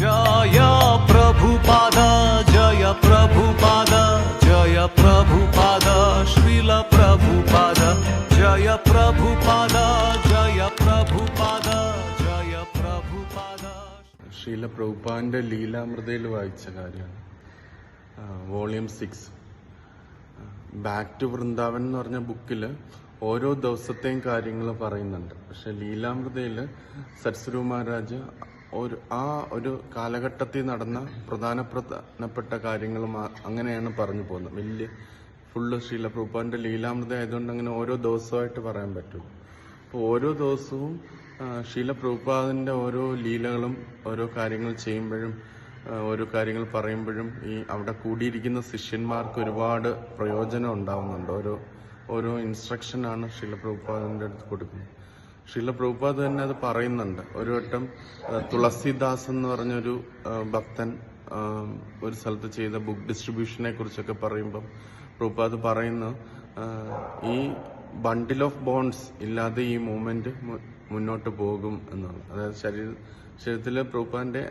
ജയ പ്രഭുപാദ ജയ പ്രഭുപാദ ജയ പ്രഭുപാദ ശ്രീല പ്രഭുപാദ ജയ പ്രഭുപാദ ജയ പ്രഭുപാദ ജയ പ്രഭുപാദ ലീലാമൃതയിൽ വായിച്ച കാര്യമാണ്. Volume six. Back to Vrindavan എന്ന് പറഞ്ഞ ബുക്കിൽ ഓരോ ദിവസത്തെയും കാര്യങ്ങൾ പറയുന്നുണ്ട്. പക്ഷെ ലീലാമൃതയിൽ സരസ്വരൂ മഹാരാജ് ഒരു ആ ഒരു കാലഘട്ടത്തിൽ നടന്ന പ്രധാന പ്രധാനപ്പെട്ട കാര്യങ്ങളും അങ്ങനെയാണ് പറഞ്ഞു പോകുന്നത്. വലിയ ഫുള്ള് പ്രഭുപാന്റെ ലീലാമൃത ആയതുകൊണ്ട് അങ്ങനെ ഓരോ ദിവസമായിട്ട് പറയാൻ പറ്റും. അപ്പോൾ ഓരോ ദിവസവും ശീല ഓരോ ലീലകളും ഓരോ കാര്യങ്ങൾ ചെയ്യുമ്പോഴും ഓരോ കാര്യങ്ങൾ പറയുമ്പോഴും ഈ അവിടെ കൂടിയിരിക്കുന്ന ശിഷ്യന്മാർക്ക് ഒരുപാട് പ്രയോജനം ഉണ്ടാവുന്നുണ്ട്. ഓരോ ഓരോ ഇൻസ്ട്രക്ഷനാണ് ശീല പ്രഭുപാദിന്റെ അടുത്ത് കൊടുക്കുന്നത്. ശീല പ്രഭുപാദ് തന്നെ അത് പറയുന്നുണ്ട്. ഒരു വട്ടം തുളസിദാസ് എന്ന് പറഞ്ഞൊരു ഭക്തൻ ഒരു സ്ഥലത്ത് ചെയ്ത ബുക്ക് ഡിസ്ട്രിബ്യൂഷനെ കുറിച്ചൊക്കെ പറയുമ്പം പ്രഭുപാദ് പറയുന്നു ഈ ബണ്ടിൽ ഓഫ് ബോൺസ് ഇല്ലാതെ ഈ മൂവ്മെന്റ് മുന്നോട്ട് പോകും എന്നാണ്. അതായത് ശരീര ശരീരത്തിലെ പ്രഭുപാന്റെ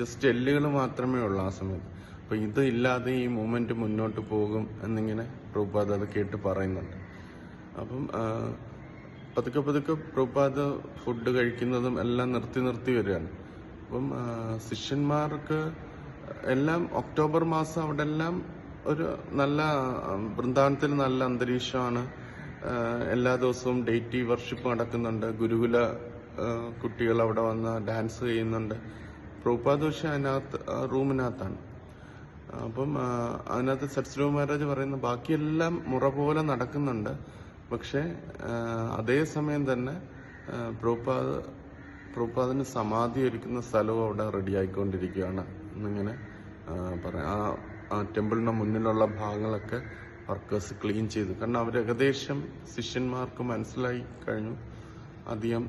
ജസ്റ്റ് എല്ലുകൾ മാത്രമേ ഉള്ളൂ ആ സമയത്ത്. അപ്പൊ ഇത് ഇല്ലാതെ ഈ മൂവ്മെന്റ് മുന്നോട്ട് പോകും എന്നിങ്ങനെ പ്രഭുപാദ് അത് കേട്ട് പറയുന്നുണ്ട്. അപ്പം പതുക്കെ പതുക്കെ പ്രഭുപാദ് ഫുഡ് കഴിക്കുന്നതും എല്ലാം നിർത്തി നിർത്തി വരികയാണ്. അപ്പം ശിഷ്യന്മാർക്ക് എല്ലാം ഒക്ടോബർ മാസം അവിടെ എല്ലാം ഒരു നല്ല വൃന്ദാവനത്തിൽ നല്ല അന്തരീക്ഷമാണ്. എല്ലാ ദിവസവും ഡേറ്റി വർഷിപ്പ് നടക്കുന്നുണ്ട്. ഗുരുകുല കുട്ടികൾ അവിടെ വന്ന് ഡാൻസ് ചെയ്യുന്നുണ്ട്. പ്രഭുപാദ് പക്ഷെ അതിനകത്ത് റൂമിനകത്താണ്. അപ്പം അതിനകത്ത് സത്സ്രൂ മഹാരാജ് പറയുന്ന ബാക്കിയെല്ലാം മുറ പോലെ നടക്കുന്നുണ്ട്. പക്ഷെ അതേ അതേസമയം തന്നെ പ്രൂപ്പാദ് പ്രൂപ്പാദിന് സമാധി ഒരുക്കുന്ന സ്ഥലവും അവിടെ റെഡി ആയിക്കൊണ്ടിരിക്കുകയാണ് എന്നിങ്ങനെ പറയാം. ആ ആ ടെമ്പിളിന്റെ മുന്നിലുള്ള ഭാഗങ്ങളൊക്കെ വർക്കേഴ്സ് ക്ലീൻ ചെയ്തു. കാരണം അവർ ഏകദേശം ശിഷ്യന്മാർക്ക് മനസ്സിലായി കഴിഞ്ഞു. അധികം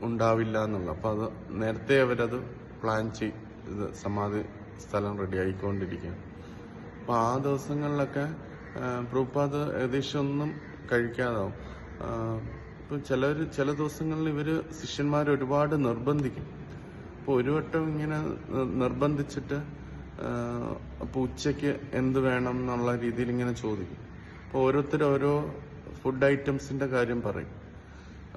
ഉണ്ടാവില്ല എന്നുള്ളത് അപ്പോൾ അത് നേരത്തെ അവരത് പ്ലാൻ ചെയ്ത് സമാധി സ്ഥലം റെഡി ആയിക്കൊണ്ടിരിക്കുകയാണ് അപ്പം ആ ദിവസങ്ങളിലൊക്കെ പ്രൂപ്പാദ് ഏകദേശം ഒന്നും കഴിക്കാതാവും. ഇപ്പോൾ ഇപ്പൊ ചിലര് ചില ദിവസങ്ങളിൽ ഇവർ ശിഷ്യന്മാരെ ഒരുപാട് നിർബന്ധിക്കും. അപ്പോൾ ഒരു വട്ടം ഇങ്ങനെ നിർബന്ധിച്ചിട്ട് അപ്പോൾ അപ്പൊ ഉച്ചയ്ക്ക് എന്ത് വേണം എന്നുള്ള രീതിയിൽ ഇങ്ങനെ ചോദിക്കും. അപ്പൊ ഓരോരുത്തർ ഓരോ ഫുഡ് ഐറ്റംസിന്റെ കാര്യം പറയും.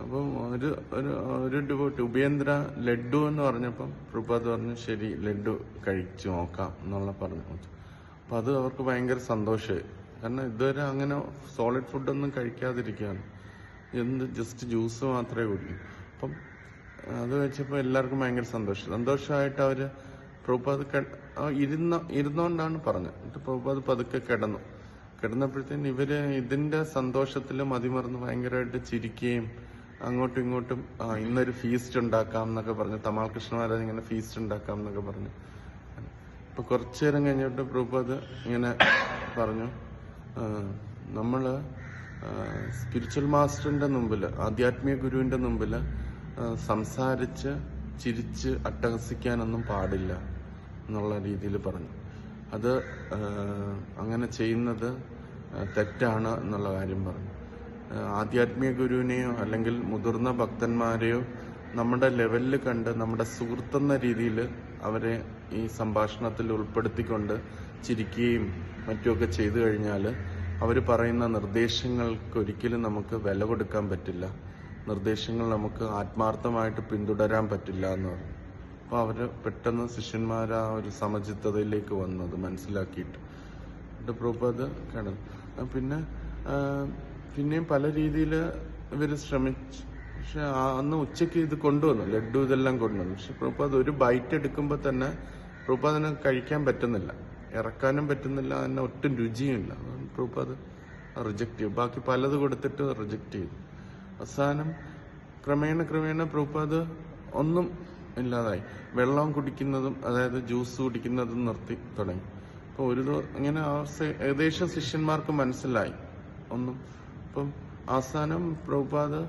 അപ്പം ഒരു ഒരു ഒരു ഡിവോട്ടി ഉപേന്ദ്ര ലഡു എന്ന് പറഞ്ഞപ്പം പ്രഭാത് പറഞ്ഞു ശരി ലഡു കഴിച്ചു നോക്കാം എന്നുള്ള പറഞ്ഞു. അപ്പൊ അത് അവർക്ക് ഭയങ്കര സന്തോഷമായി. കാരണം ഇതുവരെ അങ്ങനെ സോളിഡ് ഫുഡൊന്നും കഴിക്കാതിരിക്കുകയാണ് എന്ത് ജസ്റ്റ് ജ്യൂസ് മാത്രമേ കുടിക്കൂ. അപ്പം അത് വെച്ചപ്പോൾ എല്ലാവർക്കും ഭയങ്കര സന്തോഷം. സന്തോഷമായിട്ട് അവർ പ്രഭുപാത് ഇരുന്ന ഇരുന്നോണ്ടാണ് പറഞ്ഞത്. എന്നിട്ട് പ്രഭുപാത് പതുക്കെ കിടന്നു. കിടന്നപ്പോഴത്തേന് ഇവർ ഇതിന്റെ സന്തോഷത്തിൽ മതിമറന്ന് ഭയങ്കരമായിട്ട് ചിരിക്കുകയും അങ്ങോട്ടും ഇങ്ങോട്ടും ആ, ഇന്നൊരു ഫീസ്റ്റ് ഉണ്ടാക്കാം എന്നൊക്കെ പറഞ്ഞു തമാൽ കൃഷ്ണ മഹാരാജ് ഇങ്ങനെ ഫീസ്റ്റ് ഉണ്ടാക്കാം എന്നൊക്കെ പറഞ്ഞു. ഇപ്പൊ കുറച്ചു നേരം കഴിഞ്ഞിട്ട് പ്രഭുപാത് ഇങ്ങനെ പറഞ്ഞു. ആ, നമ്മൾ സ്പിരിച്വൽ മാസ്റ്ററിന്റെ മുമ്പിൽ ആധ്യാത്മിക ഗുരുവിന്റെ മുമ്പിൽ സംസാരിച്ച് ചിരിച്ച് അട്ടഹസിക്കാനൊന്നും പാടില്ല എന്നുള്ള രീതിയിൽ പറഞ്ഞു. അത് അങ്ങനെ ചെയ്യുന്നത് തെറ്റാണ് എന്നുള്ള കാര്യം പറഞ്ഞു. ആധ്യാത്മിക ഗുരുവിനെയോ അല്ലെങ്കിൽ മുതിർന്ന ഭക്തന്മാരെയോ നമ്മുടെ ലെവലിൽ കണ്ട് നമ്മുടെ സുഹൃത്തെന്ന രീതിയിൽ അവരെ ഈ സംഭാഷണത്തിൽ ഉൾപ്പെടുത്തിക്കൊണ്ട് ചിരിക്കുകയും മറ്റുമൊക്കെ ചെയ്തു കഴിഞ്ഞാൽ അവർ പറയുന്ന നിർദ്ദേശങ്ങൾക്ക് ഒരിക്കലും നമുക്ക് വില കൊടുക്കാൻ പറ്റില്ല. നിർദ്ദേശങ്ങൾ നമുക്ക് ആത്മാർത്ഥമായിട്ട് പിന്തുടരാൻ പറ്റില്ല എന്ന് പറഞ്ഞു. അപ്പോൾ അവർ പെട്ടെന്ന് ശിഷ്യന്മാർ ആ ഒരു സമചിത്തതയിലേക്ക് വന്നത് മനസ്സിലാക്കിയിട്ട്. എന്നിട്ട് പ്രഭുപാദ് കിടന്നു പിന്നെ പിന്നെയും പല രീതിയിൽ ഇവർ ശ്രമിച്ചു. പക്ഷെ അന്ന് ഉച്ചയ്ക്ക് ഇത് കൊണ്ടുവന്നു. ലഡു ഇതെല്ലാം കൊണ്ടുവന്നു. പക്ഷെ പ്രഭുപാദ് ഒരു ബൈറ്റ് എടുക്കുമ്പോൾ തന്നെ പ്രഭുപാദിന് കഴിക്കാൻ പറ്റുന്നില്ല. ഇറക്കാനും പറ്റുന്നില്ല അതിന് ഒട്ടും രുചിയുമില്ല. അതുകൊണ്ട് അത് റിജക്ട് ചെയ്തു. ബാക്കി പലത് കൊടുത്തിട്ട് റിജക്റ്റ് ചെയ്തു. അവസാനം ക്രമേണ ക്രമേണ പ്രഭുപാദ് ഒന്നും ഇല്ലാതായി. വെള്ളം കുടിക്കുന്നതും അതായത് ജ്യൂസ് കുടിക്കുന്നതും നിർത്തി തുടങ്ങി. അപ്പോൾ ഒരു അങ്ങനെ ഏകദേശം ശിഷ്യന്മാർക്ക് മനസ്സിലായി. ഒന്നും. അപ്പം അവസാനം പ്രഭുപാദ്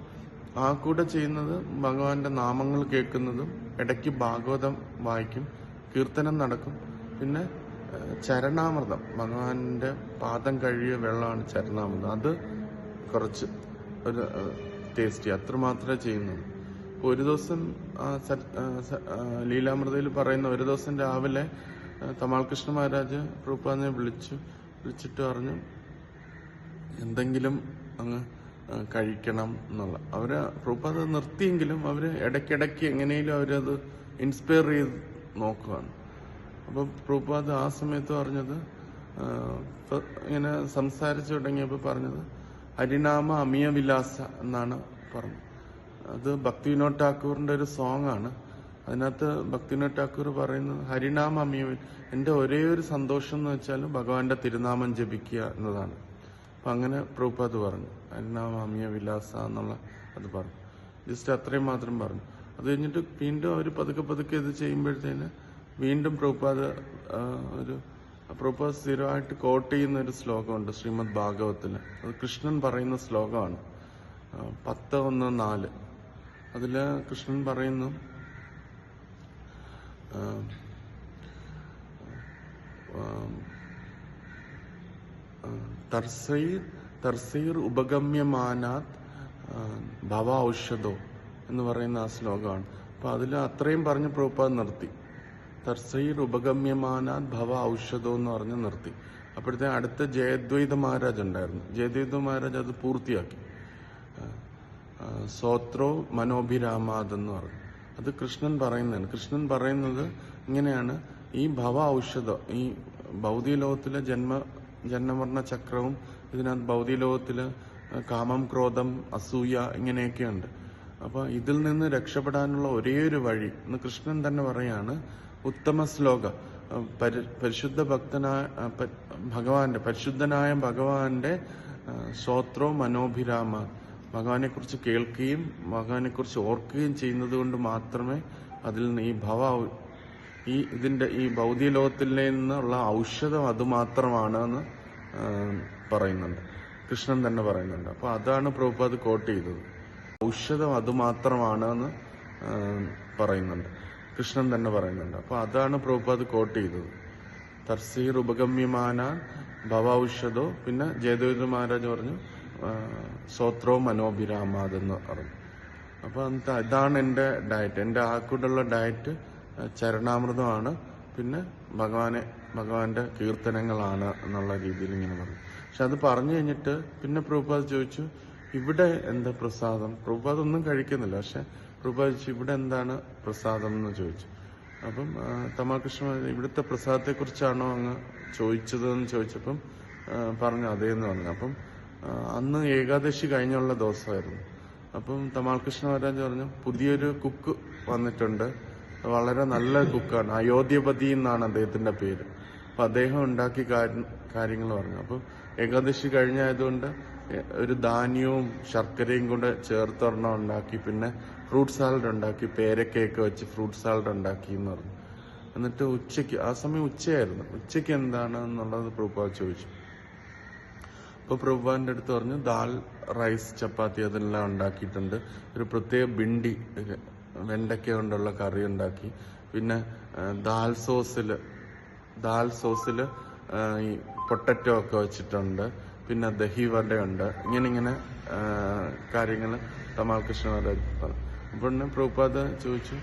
ആ കൂടെ ചെയ്യുന്നത് ഭഗവാന്റെ നാമങ്ങൾ കേൾക്കുന്നതും ഇടയ്ക്ക് ഭാഗവതം വായിക്കും കീർത്തനം നടക്കും. പിന്നെ ചരണാമൃതം. ഭഗവാന്റെ പാദം കഴിയ വെള്ളമാണ് ചരണാമൃതം. അത് കുറച്ച് ഒരു ടേസ്റ്റി അത്രമാത്രമേ ചെയ്യുന്നു ചെയ്യുന്നുള്ളൂ. ഒരു ദിവസം ലീലാമൃതയിൽ പറയുന്ന ഒരു ദിവസം രാവിലെ തമാൽകൃഷ്ണ കൃഷ്ണ മഹാരാജ് പ്രഭുപാദനെ വിളിച്ചു വിളിച്ചിട്ട് പറഞ്ഞു എന്തെങ്കിലും അങ്ങ് കഴിക്കണം എന്നുള്ള. അവർ പ്രഭുപാദ് അത് നിർത്തിയെങ്കിലും അവർ ഇടയ്ക്കിടയ്ക്ക് എങ്ങനെയും അവരത് ഇൻസ്പയർ ചെയ്ത് നോക്കുകയാണ് അപ്പൊ പ്രഭുപാദ് ആ സമയത്ത് പറഞ്ഞത് ഇങ്ങനെ സംസാരിച്ചു തുടങ്ങിയപ്പോൾ പറഞ്ഞത് ഹരിനാമ അമിയ വിലാസ എന്നാണ് പറഞ്ഞത്. അത് ഭക്തി വിനോദ് ഠാക്കൂറിന്റെ ഒരു സോങ് ആണ് അതിനകത്ത് ഭക്തി വിനോദ് ഠാക്കൂർ പറയുന്നത് ഹരിനാമ അമിയ എന്റെ ഒരേ ഒരു സന്തോഷം എന്ന് വെച്ചാൽ ഭഗവാന്റെ തിരുനാമം ജപിക്കുക എന്നതാണ്. അപ്പൊ അങ്ങനെ പ്രഭുപാദ് പറഞ്ഞു ഹരിനാമ അമിയ വിലാസ എന്നുള്ള അത് പറഞ്ഞു. ജസ്റ്റ് അത്രയും മാത്രം പറഞ്ഞു. അത് കഴിഞ്ഞിട്ട് വീണ്ടും അവർ പതുക്കെ പതുക്കെ ഇത് ചെയ്യുമ്പോഴത്തേന് വീണ്ടും പ്രഭുപാദ് ഒരു പ്രഭുപാദ് സ്ഥിരമായിട്ട് കോട്ട് ചെയ്യുന്ന ഒരു ശ്ലോകമുണ്ട് ശ്രീമദ് ഭാഗവത്തിൽ. അത് കൃഷ്ണൻ പറയുന്ന ശ്ലോകമാണ്. പത്ത് ഒന്ന് നാല്. അതിൽ കൃഷ്ണൻ പറയുന്നു തർസൈർ തർസൈർ ഉപഗമ്യമാനാത് ഭവ ഔഷധോ എന്ന് പറയുന്ന ആ ശ്ലോകമാണ്. അപ്പൊ അതിൽ അത്രയും പറഞ്ഞ് പ്രഭുപാദ് നിർത്തി. തർസൈർ ഉപഗമ്യമാനാത് ഭവ ഔഷധോ എന്ന് പറഞ്ഞ് നിർത്തി. അപ്പോഴത്തെ അടുത്ത ജയദ്വൈത മഹാരാജ് ഉണ്ടായിരുന്നു. ജയദ്വൈത മഹാരാജ് അത് പൂർത്തിയാക്കി. സോത്രോ മനോഭിരാമാദ് എന്ന് പറഞ്ഞു. അത് കൃഷ്ണൻ പറയുന്നതാണ്. കൃഷ്ണൻ പറയുന്നത് ഇങ്ങനെയാണ്. ഈ ഭവ ഔഷധം ഈ ഭൗതിക ലോകത്തിലെ ജന്മ ജന്മവർണ ചക്രവും ഇതിനകത്ത് ഭൗതിക ലോകത്തിൽ കാമം ക്രോധം അസൂയ ഇങ്ങനെയൊക്കെയുണ്ട്. അപ്പൊ ഇതിൽ നിന്ന് രക്ഷപ്പെടാനുള്ള ഒരേ ഒരു വഴി എന്ന് കൃഷ്ണൻ തന്നെ പറയാണ്. ഉത്തമ ശ്ലോക. പരി- പരിശുദ്ധ ഭക്തനായ ഭഗവാന്റെ പരിശുദ്ധനായ ഭഗവാന്റെ സ്വോത്രോ മനോഭിരാമ. ഭഗവാനെ കുറിച്ച് കേൾക്കുകയും ഭഗവാനെ കുറിച്ച് ഓർക്കുകയും ചെയ്യുന്നത് കൊണ്ട് മാത്രമേ അതിൽ നിന്ന് ഈ ഭവ ഈ ഇതിന്റെ ഈ ഭൗതിക ലോകത്തിൽ നിന്നുള്ള ഔഷധം അത് മാത്രമാണ് എന്ന് പറയുന്നുണ്ട്. കൃഷ്ണൻ തന്നെ പറയുന്നുണ്ട്. അപ്പൊ അതാണ് പ്രഭുപാദ് കോട്ട് ചെയ്തത്. ഔഷധം അത് മാത്രമാണ് എന്ന് പറയുന്നുണ്ട്. കൃഷ്ണൻ തന്നെ പറയുന്നുണ്ട്. അപ്പൊ അതാണ് പ്രഭുപാദ് കോട്ട് ചെയ്തത്. തർസീർ ഉപഗമ്യമാന ഭവ ഔഷധോ പിന്നെ ജയദേവ മഹാരാജ് പറഞ്ഞു സോത്രോ മനോഭിരാമാദ് എന്ന് പറഞ്ഞു. എന്നിട്ട് ഇതാണ് എന്റെ ഡയറ്റ് എന്റെ ആക്കൂടുള്ള ഡയറ്റ് ചരണാമൃതമാണ്. പിന്നെ ഭഗവാനെ ഭഗവാന്റെ കീർത്തനങ്ങളാണ് എന്നുള്ള രീതിയിൽ ഇങ്ങനെ പറഞ്ഞു. പക്ഷെ അത് പറഞ്ഞു കഴിഞ്ഞിട്ട് പിന്നെ പ്രഭുപാദ് ചോദിച്ചു ഇവിടെ എന്താ പ്രസാദം? പ്രഭുപാദ് ഒന്നും കഴിക്കുന്നില്ല. പക്ഷെ ചോദിച്ചു ഇവിടെ എന്താണ് പ്രസാദം എന്ന് ചോദിച്ചു. അപ്പം തമാകൃഷ്ണൻ തമാകൃഷ്ണ ഇവിടുത്തെ പ്രസാദത്തെ കുറിച്ചാണോ അങ്ങ് ചോദിച്ചതെന്ന് ചോദിച്ചപ്പം പറഞ്ഞു പറഞ്ഞു അതേന്ന് പറഞ്ഞു. അപ്പം അന്ന് ഏകാദശി കഴിഞ്ഞുള്ള ദിവസമായിരുന്നു. അപ്പം തമാൽകൃഷ്ണ മഹാരാജ് പറഞ്ഞു പുതിയൊരു കുക്ക് വന്നിട്ടുണ്ട്. വളരെ നല്ല കുക്കാണ്. അയോധ്യപതി എന്നാണ് അദ്ദേഹത്തിന്റെ പേര്. അപ്പൊ അദ്ദേഹം ഉണ്ടാക്കി കാര്യങ്ങൾ പറഞ്ഞു. അപ്പം ഏകാദശി കഴിഞ്ഞായതുകൊണ്ട് ഒരു ധാന്യവും ശർക്കരയും കൂടെ ചേർത്തൊരെണ്ണം ഉണ്ടാക്കി. പിന്നെ ഫ്രൂട്ട് സാലഡ് ഉണ്ടാക്കി പേരക്കയൊക്കെ വെച്ച് ഫ്രൂട്ട് സാലഡ് ഉണ്ടാക്കി എന്ന് പറഞ്ഞു. എന്നിട്ട് ഉച്ചയ്ക്ക് ആ സമയം ഉച്ചയായിരുന്നു. ഉച്ചയ്ക്ക് എന്താണ് എന്നുള്ളത് പ്രഭുപാ ചോദിച്ചു. അപ്പൊ പ്രഭുപാദിന്റെ അടുത്ത് പറഞ്ഞു ദാൽ റൈസ് ചപ്പാത്തി അതെല്ലാം ഉണ്ടാക്കിയിട്ടുണ്ട്. ഒരു പ്രത്യേക ബിണ്ടി വെണ്ടയ്ക്ക കൊണ്ടുള്ള കറി ഉണ്ടാക്കി. പിന്നെ ദാൽ സോസിൽ ദാൽ സോസിൽ ഈ പൊട്ടറ്റോ ഒക്കെ വെച്ചിട്ടുണ്ട്. പിന്നെ ദഹി വടയുണ്ട് ഇങ്ങനെ ഇങ്ങനെ കാര്യങ്ങൾ തമാൽ കൃഷ്ണ പറഞ്ഞു. അപ്പോൾ പിന്നെ പ്രഭുപാദ് ചോദിച്ചു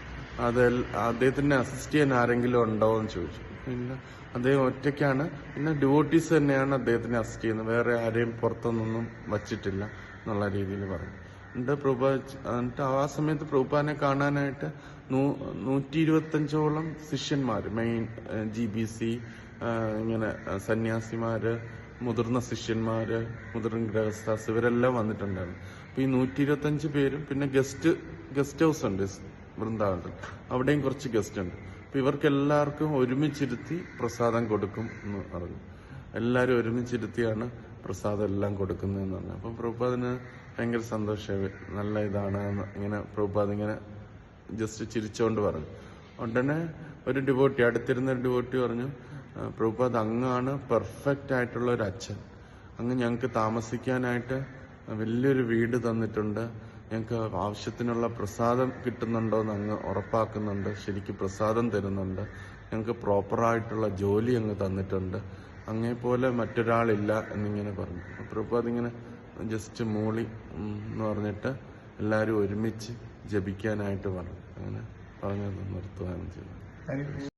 അത് അദ്ദേഹത്തിനെ അസിസ്റ്റ് ചെയ്യാൻ ആരെങ്കിലും ഉണ്ടോ എന്ന് ചോദിച്ചു. പിന്നെ അദ്ദേഹം ഒറ്റയ്ക്കാണ്. പിന്നെ ഡ്യൂട്ടീസ് തന്നെയാണ് അദ്ദേഹത്തിനെ അസിസ്റ്റ് ചെയ്യുന്നത്. വേറെ ആരെയും പുറത്തുനിന്നൊന്നും വച്ചിട്ടില്ല എന്നുള്ള രീതിയിൽ പറഞ്ഞു. എന്നിട്ട് പ്രഭുപാ എന്നിട്ട് ആ സമയത്ത് പ്രഭുപാനെ കാണാനായിട്ട് നൂറ്റി ഇരുപത്തഞ്ചോളം ശിഷ്യന്മാർ മെയിൻ ജി ബി സി ഇങ്ങനെ സന്യാസിമാര് മുതിർന്ന ശിഷ്യന്മാര് മുതിർന്ന ഗ്രഹസ്ഥാസ് ഇവരെല്ലാം വന്നിട്ടുണ്ടായിരുന്നു. അപ്പൊ ഈ നൂറ്റി ഇരുപത്തഞ്ച് പേരും പിന്നെ ഗസ്റ്റ് ഗസ്റ്റ് ഹൗസ് ഉണ്ട് വൃന്ദാവനത്തിൽ. അവിടെയും കുറച്ച് ഗസ്റ്റ് ഉണ്ട് അപ്പൊ ഇവർക്ക് എല്ലാവർക്കും ഒരുമിച്ചിരുത്തി പ്രസാദം കൊടുക്കും എന്ന് പറഞ്ഞു. എല്ലാവരും ഒരുമിച്ചിരുത്തിയാണ് പ്രസാദം എല്ലാം കൊടുക്കുന്നതെന്ന് പറഞ്ഞു. അപ്പം പ്രഭുപാദിന് ഭയങ്കര സന്തോഷമായി നല്ല ഇതാണ് ഇങ്ങനെ പ്രഭുപാദ് ഇങ്ങനെ ജസ്റ്റ് ചിരിച്ചുകൊണ്ട് പറഞ്ഞു. ഉടനെ ഒരു ഡിവോട്ടി അടുത്തിരുന്ന ഒരു ഡിവോട്ടി പറഞ്ഞു പ്രഭുപാദ് അങ്ങാണ് പെർഫെക്റ്റ് ആയിട്ടുള്ള ഒരു അച്ഛൻ. അങ്ങ് ഞങ്ങൾക്ക് താമസിക്കാനായിട്ട് വലിയൊരു വീട് തന്നിട്ടുണ്ട്. ഞങ്ങൾക്ക് ആവശ്യത്തിനുള്ള പ്രസാദം കിട്ടുന്നുണ്ടോ എന്ന് അങ്ങ് ഉറപ്പാക്കുന്നുണ്ട് ശരിക്കും പ്രസാദം തരുന്നുണ്ട്. ഞങ്ങൾക്ക് പ്രോപ്പറായിട്ടുള്ള ജോലി അങ്ങ് തന്നിട്ടുണ്ട്. അങ്ങേ പോലെ മറ്റൊരാളില്ല എന്നിങ്ങനെ പറഞ്ഞു. അപ്പോൾ അതിങ്ങനെ ജസ്റ്റ് മൂളി എന്ന് പറഞ്ഞിട്ട് എല്ലാവരും ഒരുമിച്ച് ജപിക്കാനായിട്ട് പറഞ്ഞു. അങ്ങനെ പറഞ്ഞത് നിർത്തുകയാണ് ചെയ്തത്.